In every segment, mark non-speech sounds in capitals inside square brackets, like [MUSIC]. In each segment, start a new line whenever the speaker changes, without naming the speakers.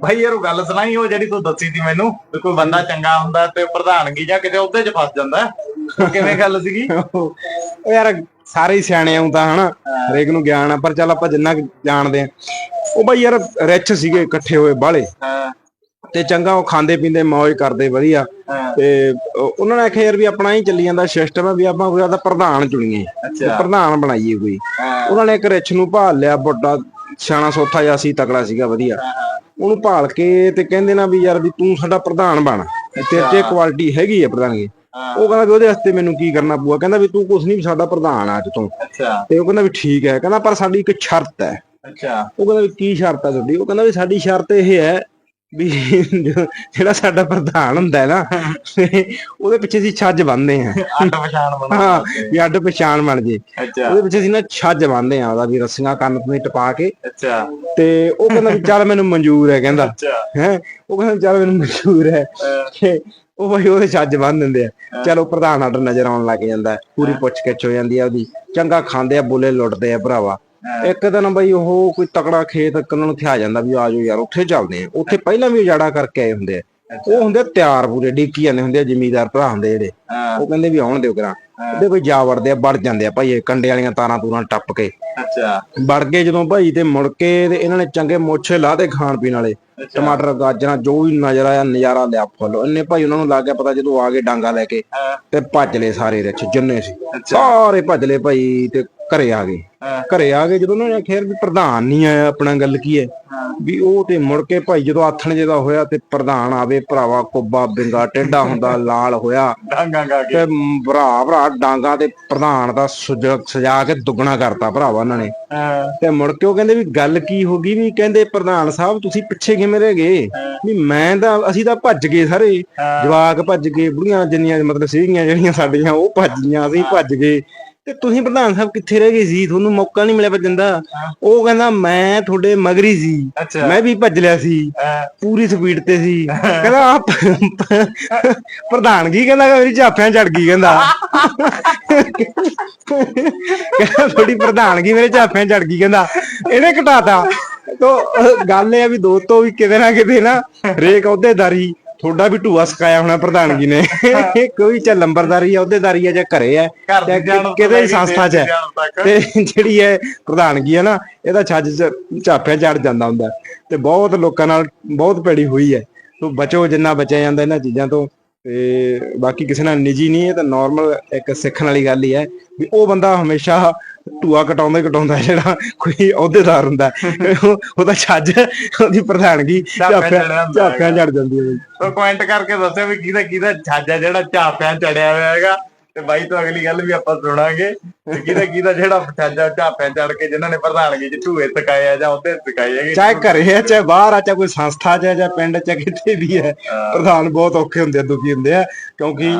ਭਾਈ ਯਾਰ ਉਹ ਗੱਲ ਸੁਣਾਈ ਉਹ ਜਿਹੜੀ ਤੂੰ ਦੱਸੀ ਸੀ ਮੈਨੂੰ ਵੀ ਕੋਈ ਬੰਦਾ ਚੰਗਾ ਹੁੰਦਾ ਤੇ ਪ੍ਰਧਾਨਗੀ ਜਾਂ ਕਿਤੇ ਉਹਦੇ 'ਚ ਫਸ ਜਾਂਦਾ। ਕਿਵੇਂ ਗੱਲ ਸੀਗੀ?
ਉਹ ਯਾਰ ਸਾਰੇ ਹੀ ਸਿਆਣੇ ਆਉਂ ਤਾਂ ਹਨਾ ਹਰੇਕ ਨੂੰ ਗਿਆਨ ਆ ਪਰ ਚੱਲ ਆਪਾਂ ਜਿੰਨਾ ਜਾਣਦੇ ਆ। ਉਹ ਬਈ ਯਾਰ ਰਿਚ ਸੀਗੇ ਇਕੱਠੇ ਹੋਏ ਬਾਲੇ ਤੇ ਚੰਗਾ ਉਹ ਖਾਂਦੇ ਪੀਂਦੇ ਮौज ਕਰਦੇ ਵਧੀਆ। ਤੇ ਉਹ- ਉਹਨਾਂ ਨੇ ਆਖਿਆ ਯਾਰ ਵੀ ਆਪਣਾ ਹੀ ਚੱਲੀ ਜਾਂਦਾ ਸਿਸਟਮ ਹੈ ਵੀ ਆਪਾਂ ਕੋਈ ਆਦਾ ਪ੍ਰਧਾਨ ਚੁਣੀਏ। ਪ੍ਰਧਾਨ ਬਣਾਈਏ ਕੋਈ। ਉਹਨਾਂ ਨੇ ਇੱਕ ਰਿਚ ਨੂੰ ਭਾਲ ਲਿਆ ਵੱਡਾ ਸਿਆਣਾ ਸੋਥਾ ਜਿਹਾ ਸੀ ਤਕੜਾ ਸੀਗਾ ਵਧੀਆ। ਉਹਨੂੰ ਭਾਲ ਕੇ ਤੇ ਕਹਿੰਦੇ ਨਾ ਵੀ ਯਾਰ ਵੀ ਤੂੰ ਸਾਡਾ ਪ੍ਰਧਾਨ ਬਣ ਤੇਰੇ ਤੇ ਕੁਆਲਿਟੀ ਹੈਗੀ ਹੈ। ਪ੍ਰਧਾਨਗੀ ਉਹ ਕਹਿੰਦਾ ਵੀ ਉਹਦੇ ਵਾਸਤੇ ਮੈਨੂੰ ਕੀ ਕਰਨਾ ਪਊਗਾ? ਕਹਿੰਦਾ ਵੀ ਤੂੰ ਕੁਛ ਨਹੀਂ ਸਾਡਾ ਪ੍ਰਧਾਨ ਆ ਅੱਜ ਤੋਂ।
ਅੱਛਾ।
ਤੇ ਉਹ ਕਹਿੰਦਾ ਵੀ ਠੀਕ ਹੈ। ਕਹਿੰਦਾ ਪਰ ਸਾਡੀ ਇੱਕ ਸ਼ਰਤ ਹੈ।
ਅੱਛਾ।
ਉਹ ਕਹਿੰਦਾ ਵੀ ਕੀ ਸ਼ਰਤ ਹੈ ਤੁਹਾਡੀ? ਉਹ ਕਹਿੰਦਾ ਵੀ ਸਾਡੀ ਸ਼ਰਤ ਇਹ ਹੈ ਵੀ ਜਿਹੜਾ ਸਾਡਾ ਪ੍ਰਧਾਨ ਹੁੰਦਾ ਹੈ ਨਾ ਉਹਦੇ ਪਿੱਛੇ ਅਸੀਂ ਛੱਜ ਬੰਨਦੇ ਆ
ਅੱਡ ਪਛਾਣ ਬਣਾ
ਹਾਂ ਵੀ ਅੱਡ ਪਛਾਣ ਬਣ ਜੇ।
ਅੱਛਾ।
ਉਹਦੇ ਪਿੱਛੇ ਅਸੀਂ ਨਾ ਛੱਜ ਬੰਨਦੇ ਆ ਉਹਦਾ ਵੀ ਰੱਸੀਆਂ ਕੰਨ ਤੋਂ ਟਪਾ ਕੇ।
ਅੱਛਾ।
ਤੇ ਉਹ ਕਹਿੰਦਾ ਵੀ ਚੱਲ ਮੈਨੂੰ ਮਨਜ਼ੂਰ ਹੈ ਕਹਿੰਦਾ। ਹੈ ਉਹ ਕਹਿੰਦਾ ਚੱਲ ਮੈਨੂੰ ਮਨਜ਼ੂਰ ਹੈ। ਉਹ ਬਈ ਉਹਦੇ ਛੱਜ ਬੰਨ ਦਿੰਦੇ ਆ। ਚਲੋ ਪ੍ਰਧਾਨ ਆਰਡਰ ਨਜ਼ਰ ਆਉਣ ਲੱਗ ਜਾਂਦਾ। ਪੂਰੀ ਪੁੱਛ ਗਿੱਛ ਹੋ ਜਾਂਦੀ ਆ ਉਹਦੀ। ਚੰਗਾ ਖਾਂਦੇ ਆ ਬੋਲੇ ਲੁੱਟਦੇ ਆ ਭਰਾਵਾ। ਇੱਕ ਦਿਨ ਬਈ ਉਹ ਕੋਈ ਤਕੜਾ ਖੇਤ ਕੰਨਾਂ ਨੂੰ ਥਿਆ ਜਾਂਦਾ ਵੀ ਆਜੋ ਯਾਰ ਉੱਥੇ ਚੱਲਦੇ ਆ। ਉੱਥੇ ਪਹਿਲਾਂ ਵੀ ਉਜਾੜਾ ਕਰਕੇ ਆਏ ਹੁੰਦੇ ਆ। ਉਹ ਹੁੰਦੇ ਤਿਆਰ ਪੂਰੇ ਡੀਕੀ ਜਾਂਦੇ ਹੁੰਦੇ ਆ ਜ਼ਿਮੀਦਾਰ ਭਰਾ ਹੁੰਦੇ ਜਿਹੜੇ। ਉਹ ਕਹਿੰਦੇ ਵੀ ਆਉਣ ਦਿਓ ਕਰਾਂ। ਉਹਦੇ ਕੋਈ ਜਾ ਵੜਦੇ ਆ ਵੜ ਜਾਂਦੇ ਆ ਭਾਈ ਇਹ ਕੰਡੇ ਵਾਲੀਆਂ ਤਾਰਾਂ ਤੂਰਾਂ ਟੱਪ ਕੇ।
ਅੱਛਾ।
ਵੜ ਗਏ ਜਦੋਂ ਭਾਈ ਤੇ ਮੁੜ ਕੇ ਤੇ ਇਹਨਾਂ ਨੇ ਚੰਗੇ ਮੋਛੇ ਲਾਦੇ ਖਾਣ ਪੀਣ ਵਾਲੇ। ਟਮਾਟਰ ਗਾਜਰਾਂ ਜੋ ਵੀ ਨਜ਼ਰ ਆਇਆ ਨਜ਼ਾਰਾ ਲਿਆ ਫੁੱਲ। ਇੰਨੇ ਭਾਈ ਉਹਨਾਂ ਨੂੰ ਲੱਗ ਗਿਆ ਪਤਾ ਜਦੋਂ ਆ ਗਏ ਡਾਂਗਾ ਲੈ ਕੇ ਤੇ ਭੱਜ ਲਏ ਸਾਰੇ ਰਿਚ ਜਿੰਨੇ ਸੀ। ਸਾਰੇ ਭੱਜ ਲਏ ਭਾਈ ਤੇ ਘਰੇ ਆ ਗਏ। ਘਰੇ ਆ ਗਏ ਜਦੋਂ ਉਹਨਾਂ ਨੇ ਆਖਿਆ ਵੀ ਪ੍ਰਧਾਨ ਨਹੀਂ ਆਇਆ ਆਪਣਾ ਗੱਲ ਕੀ ਹੈ? ਵੀ ਉਹ ਤੇ ਮੁੜ ਕੇ ਭਾਈ ਜਦੋਂ ਆਥਣ ਜਿਹਦਾ ਹੋਇਆ ਤੇ ਪ੍ਰਧਾਨ ਆਵੇ ਭਰਾਵਾ ਕੁੱਬਾ ਬਿੰਗਾ ਟੇਢਾ ਹੁੰਦਾ [LAUGHS] ਲਾਲ ਹੋਇਆ।
ਡਾਂਗਾ ਗਾ ਕੇ।
ਤੇ ਭਰਾ ਭਰਾ ਡਾਂਗਾ ਤੇ ਪ੍ਰਧਾਨ ਦਾ ਸੁਜ- ਸਜਾ ਕੇ ਦੁੱਗਣਾ ਕਰਤਾ ਭਰਾਵਾ ਉਹਨਾਂ ਨੇ। ਤੇ ਮੁੜ ਕੇ ਉਹ ਕਹਿੰਦੇ ਵੀ ਗੱਲ ਕੀ ਹੋ ਗਈ ਵੀ ਕਹਿੰਦੇ ਪ੍ਰਧਾਨ ਸਾਹਿਬ ਤੁਸੀਂ ਪਿੱਛੇ ਕਿਵੇਂ ਰਹਿ ਗਏ? ਵੀ ਮੈਂ ਤਾਂ ਅਸੀਂ ਤਾਂ ਭੱਜ ਗਏ ਸਾਰੇ। ਜਵਾਕ ਭੱਜ ਗਏ ਬੁੜੀਆਂ ਜਿੰਨੀਆਂ ਮਤਲਬ ਸੀਗੀਆਂ ਜਿਹੜੀਆਂ ਸਾਡੀਆਂ ਉਹ ਭੱਜ ਗਈਆਂ ਅਸੀਂ ਭੱਜ ਗਏ। ਤੇ ਤੁਸੀਂ ਪ੍ਰਧਾਨ ਸਾਹਿਬ ਕਿੱਥੇ ਰਹਿ ਗਏ ਸੀ? ਤੁਹਾਨੂੰ ਮੌਕਾ ਨਹੀਂ ਮਿਲਿਆ ਭੱਜਣ ਦਾ। ਉਹ ਕਹਿੰਦਾ ਮੈਂ ਤੁਹਾਡੇ ਮਗਰੀ ਸੀ। ਮੈਂ ਵੀ ਭੱਜ ਲਿਆ ਸੀ। ਪੂਰੀ ਸਪੀਡ ਤੇ ਸੀ। ਕਹਿੰਦਾ ਆਹ ਪ੍ਰਧਾਨਗੀ ਕਹਿੰਦਾ ਮੇਰੀ ਝਾਫਿਆਂ ਚੜ ਗਈ ਕਹਿੰਦਾ। ਕਹਿੰਦਾ ਥੋੜੀ ਪ੍ਰਧਾਨਗੀ ਮੇਰੇ ਝਾਫਿਆਂ ਚੜ ਗਈ ਕਹਿੰਦਾ। ਇਹਨੇ ਘਟਾਤਾ। ਤੋ ਗੱਲ ਇਹ ਆ ਵੀ ਦੋਸਤੋ ਵੀ ਕਿਤੇ ਨਾ ਕਿਤੇ ਨਾ ਹਰੇਕ ਅਹੁਦੇਦਾਰੀ ਤੁਹਾਡਾ ਵੀ ਢੂਆ ਸਕਾਇਆ ਹੋਣਾ ਪ੍ਰਧਾਨਗੀ ਨੇ। ਕੋਈ ਚ ਲੰਬਰਦਾਰੀ ਆ ਅਹੁਦੇਦਾਰੀ ਆ ਜਾਂ ਘਰੇ ਆ
ਘਰ
ਜਾਂ ਕਿਤੇ ਸੰਸਥਾ ਚ ਹੈ। ਤੇ ਜਿਹੜੀ ਹੈ ਪ੍ਰਧਾਨਗੀ ਹੈ ਨਾ ਇਹਦਾ ਛੱਜ ਚ ਝਾਪਿਆ ਚੜ ਜਾਂਦਾ ਹੁੰਦਾ। ਹੈ। ਤੇ ਬਹੁਤ ਲੋਕਾਂ ਨਾਲ ਬਹੁਤ ਭੈੜੀ ਹੋਈ ਹੈ। ਤੋ ਬਚੋ ਜਿੰਨਾ ਬਚਿਆ ਜਾਂਦਾ ਇਹਨਾਂ ਚੀਜ਼ਾਂ ਤੋਂ। ਤੇ ਬਾਕੀ ਕਿਸੇ ਨਾਲ ਨਿੱਜੀ ਨਹੀਂ ਹੈ ਤਾਂ ਨਾਰਮਲ ਇੱਕ ਸਿੱਖਣ ਵਾਲੀ ਗੱਲ ਹੀ ਹੈ ਵੀ ਉਹ ਬੰਦਾ ਹਮੇਸ਼ਾ ਟੂਆ ਕਟਾਉਂਦਾ ਕਟਾਉਂਦਾ ਜਿਹੜਾ ਕੋਈ ਅਹੁਦੇਦਾਰ ਹੁੰਦਾ। ਉਹ- ਉਹਦਾ ਛੱਜ ਉਹਦੀ ਪ੍ਰਧਾਨਗੀ
ਝਾਪਿਆਂ
ਚੜ ਜਾਂਦੀ ਹੈ ਬਈ।
ਸੋ ਕਮੈਂਟ ਕਰਕੇ ਦੱਸਿਓ ਵੀ ਕਿਹਦਾ ਕਿਹਦਾ ਛੱਜ ਹੈ ਜਿਹੜਾ ਝਾਪਿਆਂ ਚੜਿਆ ਹੋਇਆ ਹੈਗਾ ਤੇ ਬਾਈ ਤੋਂ ਅਗਲੀ ਗੱਲ ਵੀ ਆਪਾਂ ਸੁਣਾਂਗੇ ਕਿਹਦਾ ਕਿਹਦਾ ਜਿਹੜਾ ਹੈ ਝਾਪਿਆਂ ਚੜ ਕੇ ਜਿਨ੍ਹਾਂ ਨੇ ਪ੍ਰਧਾਨਗੀ ਚ ਢੂਏ ਸਕਾਏ ਆ ਜਾਂ ਉਹਦੇ ਸਕਾਏ
ਚਾਹੇ ਘਰੇ ਹੈ ਚਾਹੇ ਬਾਹਰ ਆ ਚਾਹੇ ਕੋਈ ਸੰਸਥਾ ਚ ਜਾਂ ਪਿੰਡ ਚ ਕਿਤੇ ਵੀ ਹੈ। ਪ੍ਰਧਾਨ ਬਹੁਤ ਔਖੇ ਹੁੰਦੇ ਆ ਦੁਖੀ ਹੁੰਦੇ ਆ ਕਿਉਂਕਿ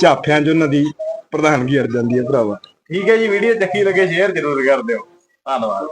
ਝਾਫਿਆਂ 'ਚ ਉਹਨਾਂ ਦੀ ਪ੍ਰਧਾਨਗੀ ਅੜ ਜਾਂਦੀ ਹੈ ਭਰਾਵਾ।
ਠੀਕ ਹੈ ਜੀ ਵੀਡੀਓ ਚੱਕੀ ਲੱਗੇ ਸ਼ੇਅਰ ਜ਼ਰੂਰ ਕਰ ਦਿਓ। ਧੰਨਵਾਦ।